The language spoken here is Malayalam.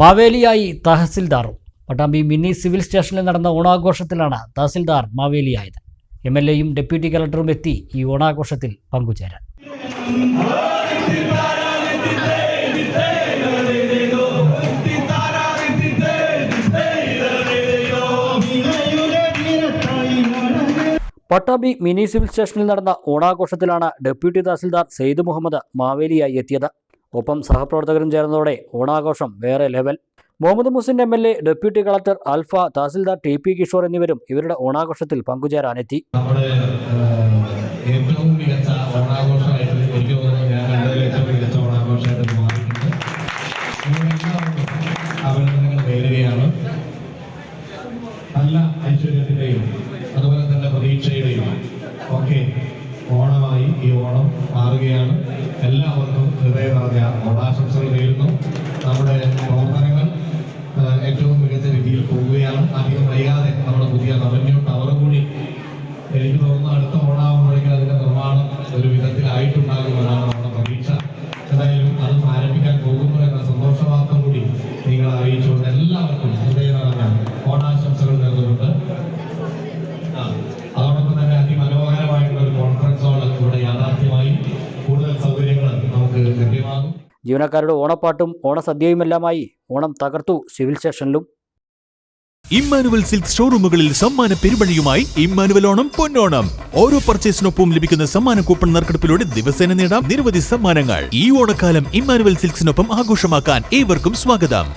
മാവേലിയായി തഹസിൽദാറും പട്ടാമ്പി മിനി സിവിൽ സ്റ്റേഷനിൽ നടന്ന ഓണാഘോഷത്തിലാണ് തഹസിൽദാർ മാവേലിയായത്. എം എൽ എയും ഡെപ്യൂട്ടി കളക്ടറും എത്തി ഈ ഓണാഘോഷത്തിൽ പങ്കുചേരാൻ. പട്ടാമ്പി മിനി സിവിൽ സ്റ്റേഷനിൽ നടന്ന ഓണാഘോഷത്തിലാണ് ഡെപ്യൂട്ടി തഹസിൽദാർ സെയ്ദ് മുഹമ്മദ് മാവേലിയായി എത്തിയത്. ഒപ്പം സഹപ്രവർത്തകരും ചേർന്നതോടെ ഓണാഘോഷം വേറെ level. Muhammad Muhsin M L A deputy collector Alfa tahsildar T P Kishore എന്നിവരും ഇവരുടെ ഓണാഘോഷത്തിൽ പങ്കുചേരാനെത്തി. ഏറ്റവും മികച്ച ഞാൻ അതുപോലെ തന്നെ പ്രതീക്ഷയുടെയും ഒക്കെ ഓണമായി ഈ ഓണം മാറുകയാണ്. എല്ലാവർക്കും നിറഞ്ഞ ഓണാശംസകൾ നേരുന്നു നമ്മുടെ പ്രവർത്തനങ്ങൾ ഏറ്റവും മികച്ച രീതിയിൽ പോവുകയാണ്. അധികം വൈകാതെ നമ്മുടെ പുതിയ റവന്യൂ ടവർ കൂടി എനിക്ക് തോന്നുന്നു ജീവനക്കാരുടെ ഓണപ്പാട്ടും ഓണസദ്യയുമെല്ലാമായി ഓണം തകർത്തു സിവിൽ സ്റ്റേഷനിലും. ഇമ്മാനുവൽ സിൽക്ക് ഷോറൂമുകളിൽ സമ്മാന പെരുമഴയുമായി ഇമ്മാനുവൽ ഓണം പൊന്നോണം. ഓരോ പർച്ചേസിനൊപ്പം ലഭിക്കുന്ന സമ്മാന കൂപ്പൺ നറുക്കെടുപ്പിലൂടെ ദിവസേന നേടാം നിരവധി സമ്മാനങ്ങൾ. ഈ ഓണക്കാലം ഇമ്മാനുവൽ സിൽക്സിനൊപ്പം ആഘോഷമാക്കാൻ ഏവർക്കും സ്വാഗതം.